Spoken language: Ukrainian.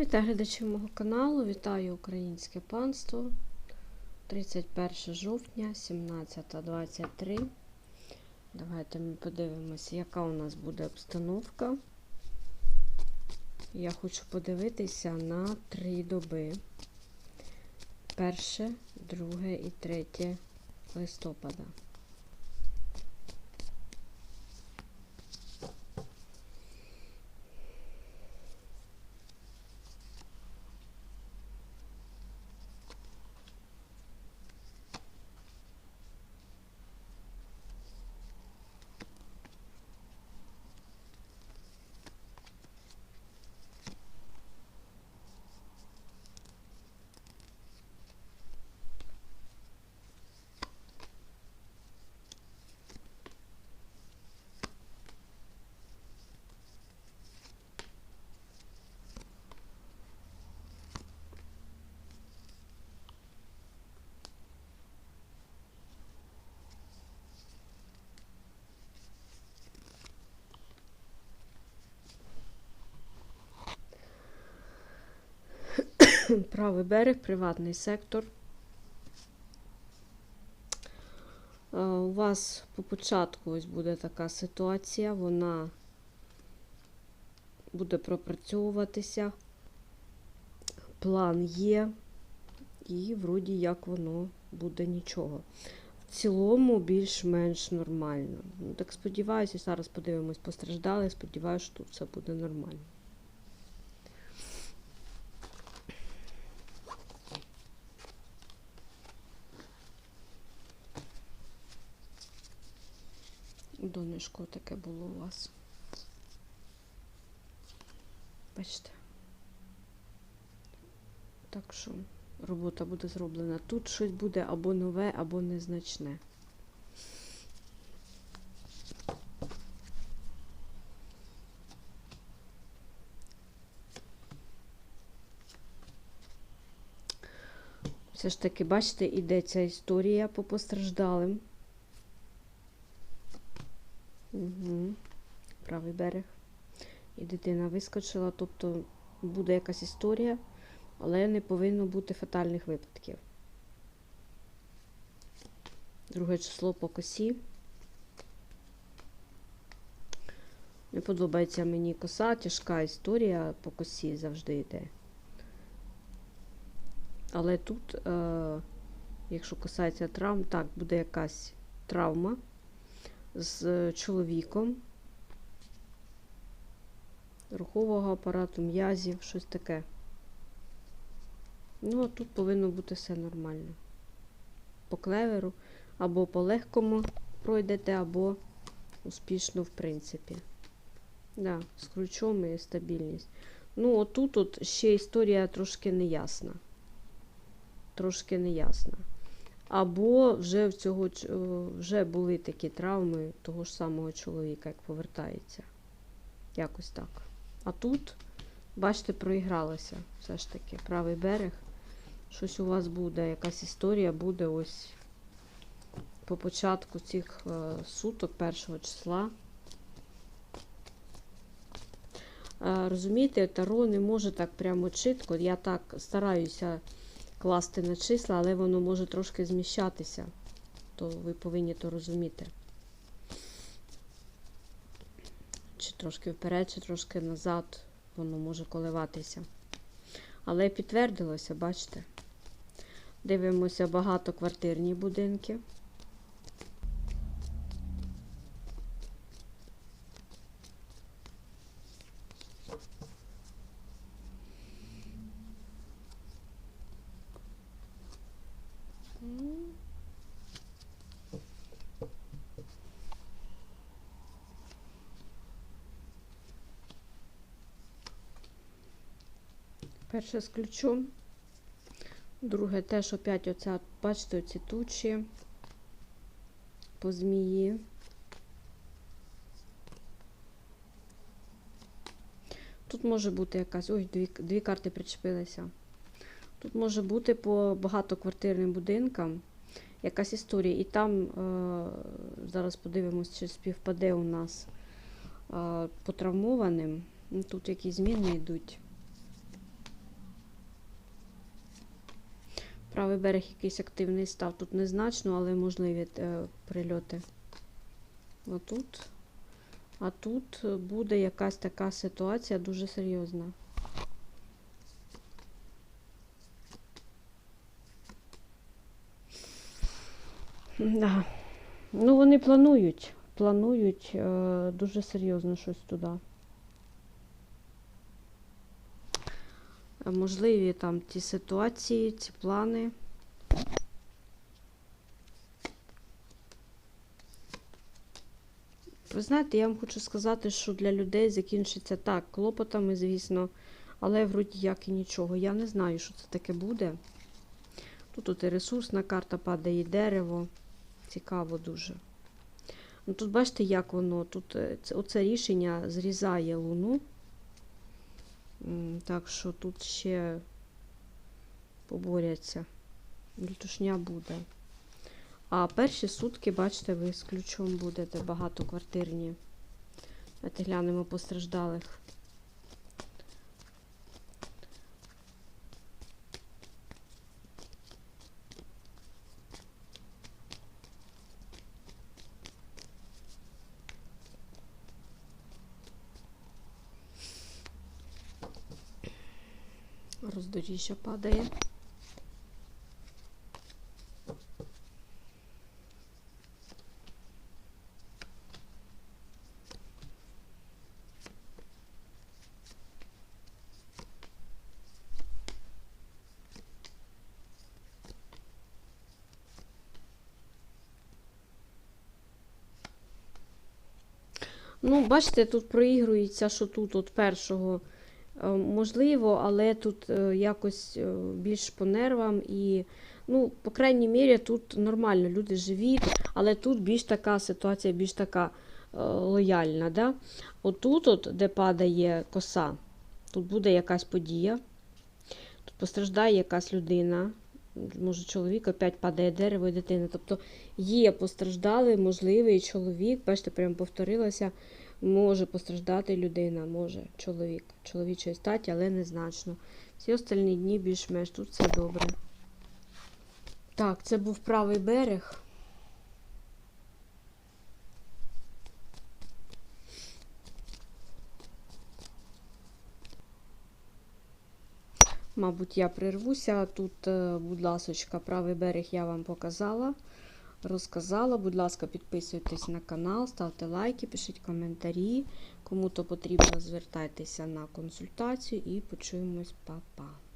Вітаю глядачів мого каналу, вітаю українське панство. 31 жовтня, 17.23. Давайте ми подивимося, яка у нас буде обстановка. Я хочу подивитися на три доби. Перше, друге і третє листопада. Правий берег, приватний сектор. Е, У вас по початку ось буде така ситуація, вона буде пропрацьовуватися. План є, і вроді як воно буде нічого. В цілому більш-менш нормально. Ну, так сподіваюся, зараз подивимось, постраждали. Сподіваюся, що тут все буде нормально. Донечко таке було у вас. Бачите. Так що робота буде зроблена. Тут щось буде або нове, або незначне. Все ж таки, бачите, іде ця історія по постраждалим. Правий берег. І дитина вискочила, тобто буде якась історія, але не повинно бути фатальних випадків. Друге число по косі. Не подобається мені коса, тяжка історія по косі завжди йде. Але тут, е, якщо касається травм, так, буде якась травма з чоловіком, рухового апарату, м'язів, щось таке. Ну, а тут повинно бути все нормально. По клеверу, або по легкому пройдете, або успішно, в принципі. Да, з ключом і стабільність. Ну, отут от ще історія трошки неясна. Трошки неясна. Або вже в цього вже були такі травми того ж самого чоловіка, як повертається. Якось так. А тут, бачите, проігралося все ж таки правий берег. Щось у вас буде, якась історія буде ось по початку цих е, суток, першого числа. Е, розумієте, Таро не може так прямо чітко. Я так стараюся класти на числа, але воно може трошки зміщатися, то ви повинні то розуміти. Чи трошки вперед, чи трошки назад, воно може коливатися. Але підтвердилося, бачите? Дивимося багатоквартирні будинки. Перше з ключом. Друге теж опять оця, бачите, оці тучі по змії. Тут може бути якась, ой, дві, дві карти причепилися. Тут може бути по багатоквартирним будинкам якась історія. І там, е, зараз подивимось, чи співпаде у нас е, по травмованим. Тут які зміни йдуть. Правий берег якийсь активний став. Тут незначно, але можливі е, прильоти. Отут. А тут буде якась така ситуація дуже серйозна. Да. Ну, вони планують. Планують е, дуже серйозно щось туди. Можливі там ті ситуації, ці плани. Ви знаєте, я вам хочу сказати, що для людей закінчиться так, клопотами, звісно, але вроді як і нічого. Я не знаю, що це таке буде. Тут от і ресурсна карта падає, і дерево. Цікаво дуже. Ну, тут бачите, як воно. Тут е, оце рішення зрізає луну. Так що тут ще поборяться. Лютушня буде. А перші сутки, бачите, ви з ключом будете багатоквартирні. Давайте глянемо постраждалих. Роздоріжжя падає. Ну, бачите, тут проігрується, що тут от першого можливо, але тут е, якось е, більш по нервам і, ну, по крайній мірі, тут нормально, люди живі, але тут більш така ситуація, більш така е, лояльна. Да? Отут, от, де падає коса, тут буде якась подія, тут постраждає якась людина. Може, чоловік опять падає дерево і дитина. Тобто є постраждалий, можливий чоловік, бачите, прямо повторилося, може постраждати людина, може чоловік, чоловічої статі, але незначно. Всі остальні дні більш-менш тут все добре. Так, це був правий берег. Мабуть, я прервуся. Тут, е, будь ласочка, правий берег я вам показала, розказала. Будь ласка, підписуйтесь на канал, ставте лайки, пишіть коментарі. Кому то потрібно, звертайтеся на консультацію і почуємось, Па-па.